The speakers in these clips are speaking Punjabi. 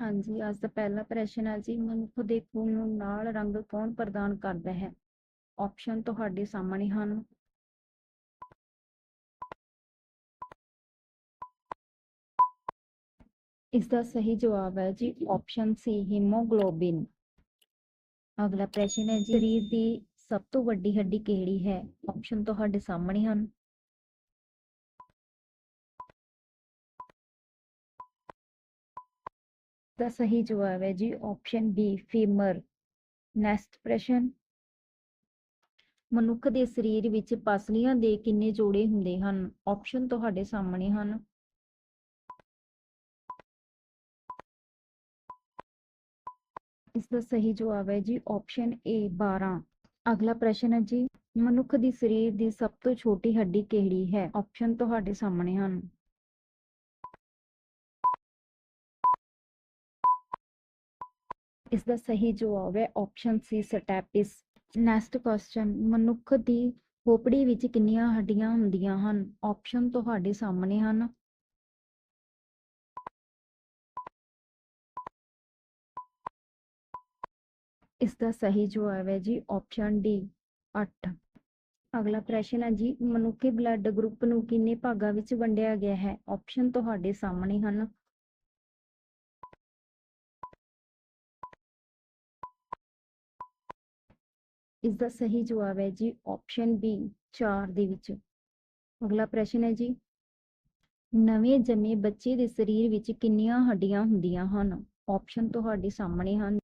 ਹਾਂਜੀ, ਅੱਜ ਦਾ ਪਹਿਲਾ ਪ੍ਰਸ਼ਨ ਹੈ ਜੀ, ਮਨੁੱਖ ਦੇ ਖੂਨ ਨੂੰ ਨਾਲ ਰੰਗ ਕੌਣ ਪ੍ਰਦਾਨ ਕਰਦਾ ਹੈ? ਆਪਸ਼ਨ ਤੁਹਾਡੇ ਸਾਹਮਣੇ ਹਨ। ਇਸ ਦਾ ਸਹੀ ਜਵਾਬ ਹੈ ਜੀ ਆਪਸ਼ਨ ਸੀ ਹੀਮੋਗਲੋਬਿਨ ਅਗਲਾ ਪ੍ਰਸ਼ਨ ਹੈ ਜੀ, ਸਰੀਰ ਦੀ ਸਭ ਤੋਂ ਵੱਡੀ ਹੱਡੀ ਕਿਹੜੀ ਹੈ? ਆਪਸ਼ਨ ਤੁਹਾਡੇ ਸਾਹਮਣੇ ਹਨ। ਦਾ ਸਹੀ ਜਵਾਬ ਹੈ ਜੀ ਆਪਸ਼ਨ ਬੀ ਫੀਮਰ ਨੈਕਸਟ ਪ੍ਰਸ਼ਨ। ਮਨੁੱਖ ਦੇ ਸਰੀਰ ਵਿੱਚ ਪਸਲੀਆਂ ਦੇ ਕਿੰਨੇ ਜੋੜੇ ਹੁੰਦੇ ਹਨ? ਆਪਸ਼ਨ ਤੁਹਾਡੇ ਸਾਹਮਣੇ ਹਨ। ਇਸ ਦਾ ਸਹੀ ਜਵਾਬ ਹੈ ਜੀ ਆਪਸ਼ਨ ਏ 12 ਅਗਲਾ ਪ੍ਰਸ਼ਨ ਹੈ ਜੀ, ਮਨੁੱਖ ਦੀ ਸਰੀਰ ਦੀ ਸਭ ਤੋਂ ਛੋਟੀ ਹੱਡੀ ਕਿਹੜੀ ਹੈ? ਆਪਸ਼ਨ ਤੁਹਾਡੇ ਸਾਹਮਣੇ ਹਨ। ਇਸ ਦਾ ਸਹੀ ਜਵਾਬ ਹੈ option C stapes next question ਮਨੁੱਖ ਦੀ ਖੋਪੜੀ ਵਿੱਚ ਕਿੰਨੀਆਂ ਹੱਡੀਆਂ ਹੁੰਦੀਆਂ ਹਨ? ਆਪਸ਼ਨ ਤੁਹਾਡੇ ਸਾਹਮਣੇ ਹਨ। ਇਸ ਦਾ ਸਹੀ ਜਵਾਬ ਹੈ ਜੀ ਆਪਸ਼ਨ ਡੀ 8 ਅਗਲਾ ਪ੍ਰਸ਼ਨ ਹੈ ਜੀ, ਮਨੁੱਖੀ ਬਲੱਡ ਗਰੁੱਪ ਨੂੰ ਕਿੰਨੇ ਭਾਗਾਂ ਵਿੱਚ ਵੰਡਿਆ ਗਿਆ ਹੈ? ਆਪਸ਼ਨ ਤੁਹਾਡੇ ਸਾਹਮਣੇ ਹਨ। ਇਸ ਦਾ ਸਹੀ ਜਵਾਬ ਹੈ ਜੀ ਆਪਸ਼ਨ ਬੀ 4 ਦੇ ਵਿੱਚ। ਅਗਲਾ ਪ੍ਰਸ਼ਨ ਹੈ ਜੀ, ਨਵੇਂ ਜੰਮੇ ਬੱਚੇ ਦੇ ਸਰੀਰ ਵਿੱਚ ਕਿੰਨੀਆਂ ਹੱਡੀਆਂ ਹੁੰਦੀਆਂ ਹਨ? ਆਪਸ਼ਨ ਤੁਹਾਡੇ ਸਾਹਮਣੇ ਹਨ।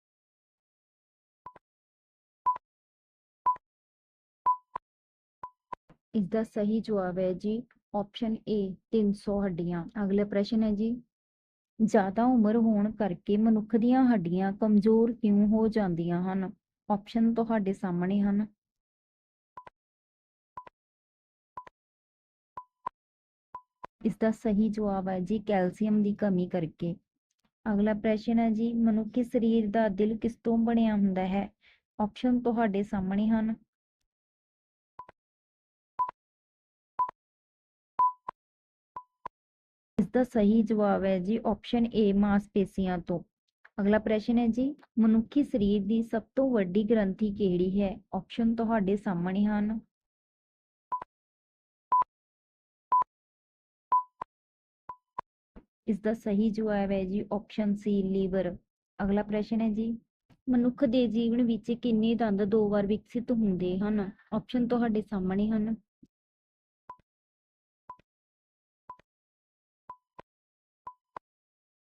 ਇਸ ਦਾ ਸਹੀ ਜਵਾਬ ਹੈ ਜੀ ਆਪਸ਼ਨ ਏ 300 ਹੱਡੀਆਂ। ਅਗਲਾ ਪ੍ਰਸ਼ਨ ਹੈ ਜੀ, ਜ਼ਿਆਦਾ ਉਮਰ ਹੋਣ ਕਰਕੇ ਮਨੁੱਖ ਦੀਆਂ ਹੱਡੀਆਂ ਕਮਜ਼ੋਰ ਕਿਉਂ ਹੋ ਜਾਂਦੀਆਂ ਹਨ? ਆਪਸ਼ਨ ਤੁਹਾਡੇ ਸਾਹਮਣੇ ਹਨ। ਇਸ ਦਾ ਸਹੀ ਜਵਾਬ ਹੈ ਜੀ ਕੈਲਸ਼ੀਅਮ ਦੀ ਕਮੀ ਕਰਕੇ। ਅਗਲਾ ਪ੍ਰਸ਼ਨ ਹੈ ਜੀ, ਮਨੁੱਖੀ ਸਰੀਰ ਦਾ ਦਿਲ ਕਿਸ ਤੋਂ ਬਣਿਆ ਹੁੰਦਾ ਹੈ? ਆਪਸ਼ਨ ਤੁਹਾਡੇ ਸਾਹਮਣੇ ਹਨ। ਇਸ ਦਾ ਸਹੀ ਜਵਾਬ ਹੈ ਜੀ ਆਪਸ਼ਨ ਏ ਮਾਸਪੇਸ਼ੀਆਂ ਤੋਂ। ਅਗਲਾ ਪ੍ਰਸ਼ਨ ਹੈ ਜੀ, ਮਨੁੱਖੀ ਸਰੀਰ ਦੀ ਸਭ ਤੋਂ ਵੱਡੀ ਗ੍ਰੰਥੀ ਕਿਹੜੀ ਹੈ? ਆਪਸ਼ਨ ਤੁਹਾਡੇ ਸਾਹਮਣੇ ਹਨ। ਇਸ ਦਾ ਸਹੀ ਜਵਾਬ ਹੈ ਜੀ ਆਪਸ਼ਨ ਸੀ ਲੀਵਰ ਅਗਲਾ ਪ੍ਰਸ਼ਨ ਹੈ ਜੀ, ਮਨੁੱਖ ਦੇ ਜੀਵਨ ਵਿੱਚ ਕਿੰਨੇ ਦੰਦ ਦੋ ਵਾਰ ਵਿਕਸਿਤ ਹੁੰਦੇ ਹਨ? ਆਪਸ਼ਨ ਤੁਹਾਡੇ ਸਾਹਮਣੇ ਹਨ।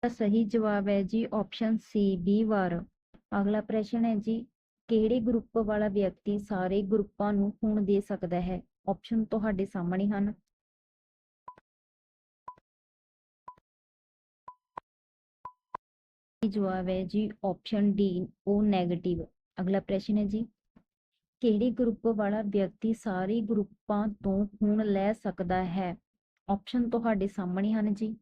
ਸਹੀ ਜਵਾਬ ਹੈ ਜੀ ਆਪਸ਼ਨ ਸੀ 20 ਵਾਰ। ਅਗਲਾ ਪ੍ਰਸ਼ਨ ਹੈ ਜੀ, ਕਿਹੜੇ ਗਰੁੱਪ ਵਾਲਾ ਵਿਅਕਤੀ ਸਾਰੇ ਗਰੁੱਪਾਂ ਨੂੰ ਖੂਨ ਦੇ ਸਕਦਾ ਹੈ? ਆਪਸ਼ਨ ਤੁਹਾਡੇ ਸਾਹਮਣੇ ਹਨ। ਜਵਾਬ ਹੈ ਜੀ ਆਪਸ਼ਨ ਡੀ ਉਹ 네ਗੇਟਿਵ ਅਗਲਾ ਪ੍ਰਸ਼ਨ ਹੈ ਜੀ, ਕਿਹੜੇ ਗਰੁੱਪ ਵਾਲਾ ਵਿਅਕਤੀ ਸਾਰੇ ਗਰੁੱਪਾਂ ਤੋਂ ਖੂਨ ਲੈ ਸਕਦਾ ਹੈ? ਆਪਸ਼ਨ ਤੁਹਾਡੇ ਸਾਹਮਣੇ ਹਨ ਜੀ।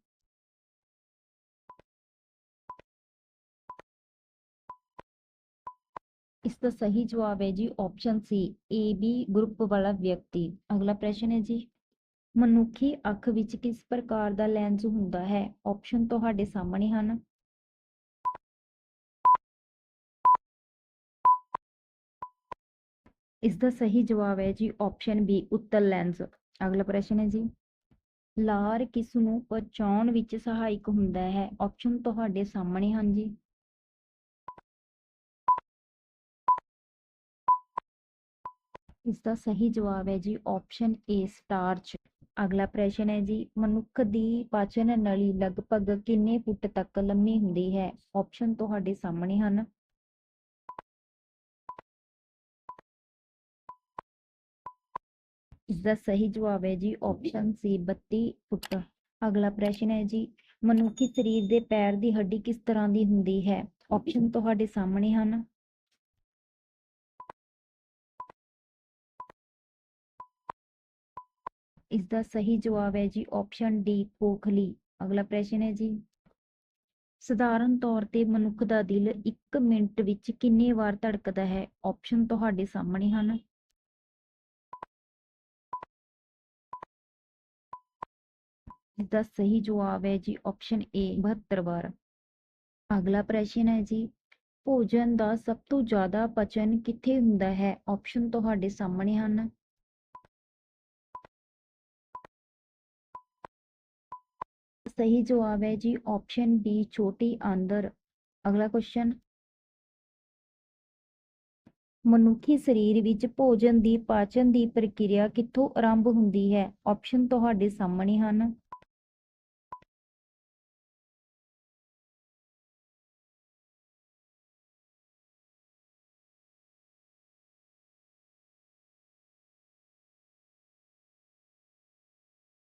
ਇਸ ਦਾ ਸਹੀ ਜਵਾਬ ਹੈ ਜੀ option C A B group ਵਾਲਾ ਵਿਅਕਤੀ। ਅਗਲਾ ਪ੍ਰਸ਼ਨ ਹੈ ਜੀ, ਮਨੁੱਖੀ ਅੱਖ ਵਿੱਚ ਕਿਸ ਪ੍ਰਕਾਰ ਦਾ ਲੈਂਸ ਹੁੰਦਾ ਹੈ? ਆਪਸ਼ਨ ਤੁਹਾਡੇ ਸਾਹਮਣੇ ਹਨ। ਇਸ ਦਾ ਸਹੀ ਜਵਾਬ ਹੈ ਜੀ ਆਪਸ਼ਨ ਬੀ ਉੱਤਲ ਲੈਂਸ ਅਗਲਾ ਪ੍ਰਸ਼ਨ ਹੈ ਜੀ, ਲਾਰ ਕਿਸ ਨੂੰ ਪਹੁੰਚਾਉਣ ਵਿੱਚ ਸਹਾਇਕ ਹੁੰਦਾ ਹੈ? ਆਪਸ਼ਨ ਤੁਹਾਡੇ ਸਾਹਮਣੇ ਹਨ ਜੀ। ਇਸ ਦਾ ਸਹੀ ਜਵਾਬ ਹੈ ਜੀ ਆਪਸ਼ਨ ਏ ਸਟਾਰਚ ਅਗਲਾ ਪ੍ਰਸ਼ਨ ਹੈ ਜੀ, ਮਨੁੱਖ ਦੀ ਪਾਚਨ ਨਲੀ ਲਗਭਗ ਕਿੰਨੇ ਫੁੱਟ ਤੱਕ ਲੰਮੀ ਹੁੰਦੀ ਹੈ? ਆਪਸ਼ਨ ਤੁਹਾਡੇ ਸਾਹਮਣੇ ਹਨ। ਇਸ ਦਾ ਸਹੀ ਜਵਾਬ ਹੈ ਜੀ ਆਪਸ਼ਨ ਸੀ 32 ਫੁੱਟ। ਅਗਲਾ ਪ੍ਰਸ਼ਨ ਹੈ ਜੀ, ਮਨੁੱਖੀ ਸਰੀਰ ਦੇ ਪੈਰ ਦੀ ਹੱਡੀ ਕਿਸ ਤਰ੍ਹਾਂ ਦੀ ਹੁੰਦੀ ਹੈ? ਆਪਸ਼ਨ ਤੁਹਾਡੇ ਸਾਹਮਣੇ ਹਨ। ਇਸ ਦਾ ਸਹੀ ਜਵਾਬ ਹੈ ਜੀ ਆਪਸ਼ਨ ਡੀ ਖੋਖਲੀ। ਅਗਲਾ ਪ੍ਰਸ਼ਨ ਹੈ ਜੀ। ਸਧਾਰਨ ਤੌਰ ਤੇ ਮਨੁੱਖ ਦਾ ਦਿਲ 1 ਮਿੰਟ ਵਿੱਚ ਕਿੰਨੇ ਵਾਰ ਧੜਕਦਾ ਹੈ? ਆਪਸ਼ਨ ਤੁਹਾਡੇ ਸਾਹਮਣੇ ਹਨ। ਇਸ ਦਾ ਸਹੀ ਜਵਾਬ ਹੈ ਜੀ ਆਪਸ਼ਨ ਏ 72 ਵਾਰ। ਅਗਲਾ ਪ੍ਰਸ਼ਨ ਹੈ ਜੀ, ਭੋਜਨ ਦਾ ਸਭ ਤੋਂ ਜ਼ਿਆਦਾ ਪਚਨ ਕਿੱਥੇ ਹੁੰਦਾ ਹੈ? ਆਪਸ਼ਨ ਤੁਹਾਡੇ ਸਾਹਮਣੇ ਹਨ। ਸਹੀ ਜਵਾਬ ਹੈ ਜੀ ਆਪਸ਼ਨ ਬੀ ਛੋਟੀ ਆਂਦਰ। ਅਗਲਾ ਕੁਐਸਚਨ ਮਨੁੱਖੀ ਸਰੀਰ ਵਿੱਚ ਭੋਜਨ ਦੀ ਪਾਚਨ ਦੀ ਪ੍ਰਕਿਰਿਆ ਕਿੱਥੋਂ ਆਰੰਭ ਹੁੰਦੀ ਹੈ? ਆਪਸ਼ਨ ਤੁਹਾਡੇ ਸਾਹਮਣੇ ਹਨ।